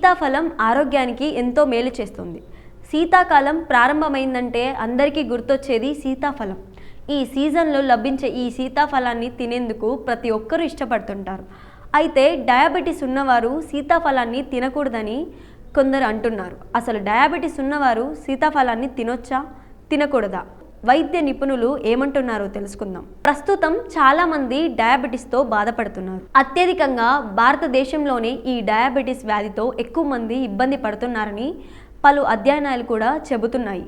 సీతాఫలం ఆరోగ్యానికి ఎంతో మేలు చేస్తుంది. శీతాకాలం ప్రారంభమైందంటే అందరికీ గుర్తొచ్చేది సీతాఫలం. ఈ సీజన్లో లభించే ఈ సీతాఫలాన్ని తినేందుకు ప్రతి ఒక్కరూ ఇష్టపడుతుంటారు. అయితే డయాబెటీస్ ఉన్నవారు సీతాఫలాన్ని తినకూడదని కొందరు అంటున్నారు. అసలు డయాబెటీస్ ఉన్నవారు సీతాఫలాన్ని తినొచ్చా? తినకూడదా? వైద్య నిపుణులు ఏమంటున్నారో తెలుసుకుందాం. ప్రస్తుతం చాలా మంది డయాబెటీస్తో బాధపడుతున్నారు. అత్యధికంగా భారతదేశంలోనే ఈ డయాబెటీస్ వ్యాధితో ఎక్కువ మంది ఇబ్బంది పడుతున్నారని పలు అధ్యయనాలు కూడా చెబుతున్నాయి.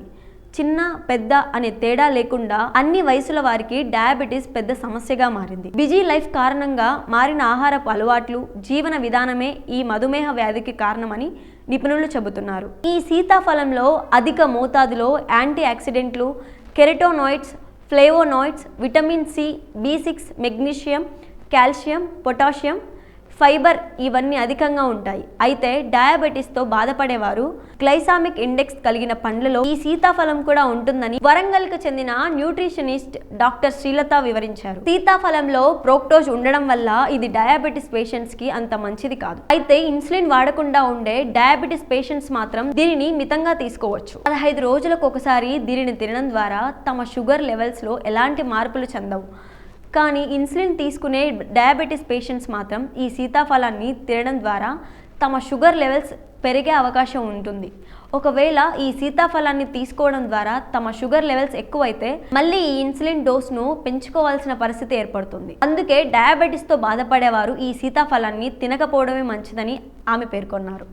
చిన్న పెద్ద అనే తేడా లేకుండా అన్ని వయసుల వారికి డయాబెటీస్ పెద్ద సమస్యగా మారింది. బిజీ లైఫ్ కారణంగా మారిన ఆహారపు అలవాట్లు జీవన విధానమే ఈ మధుమేహ వ్యాధికి కారణమని నిపుణులు చెబుతున్నారు. ఈ సీతాఫలంలో అధిక మోతాదులో యాంటీ ఆక్సిడెంట్లు keratinoids, flavonoids, vitamin C, B6, magnesium, calcium, potassium, fibre ఇవన్నీ అధికంగా ఉంటాయి. అయితే డయాబెటీస్తో బాధపడేవారు గ్లైసామిక్ ఇండెక్స్ కలిగిన పండ్లలో ఈ సీతాఫలం కూడా ఉంటుందని వరంగల్కు చెందిన న్యూట్రిషనిస్ట్ డాక్టర్ శ్రీలత వివరించారు. సీతాఫలంలో ప్రోక్టోజ్ ఉండడం వల్ల ఇది డయాబెటీస్ పేషెంట్స్కి అంత మంచిది కాదు. అయితే ఇన్సులిన్ వాడకుండా ఉండే డయాబెటీస్ పేషెంట్స్ మాత్రం దీనిని మితంగా తీసుకోవచ్చు. పదహైదు రోజులకు ఒకసారి దీనిని తినడం ద్వారా తమ షుగర్ లెవెల్స్లో ఎలాంటి మార్పులు చెందవు. కానీ ఇన్సులిన్ తీసుకునే డయాబెటీస్ పేషెంట్స్ మాత్రం ఈ సీతాఫలాన్ని తినడం ద్వారా తమ షుగర్ లెవెల్స్ పెరిగే అవకాశం ఉంటుంది. ఒకవేళ ఈ సీతాఫలాన్ని తీసుకోవడం ద్వారా తమ షుగర్ లెవెల్స్ ఎక్కువైతే మళ్ళీ ఈ ఇన్సులిన్ డోస్ను పెంచుకోవాల్సిన పరిస్థితి ఏర్పడుతుంది. అందుకే డయాబెటీస్తో బాధపడేవారు ఈ సీతాఫలాన్ని తినకపోవడమే మంచిదని ఆమె పేర్కొన్నారు.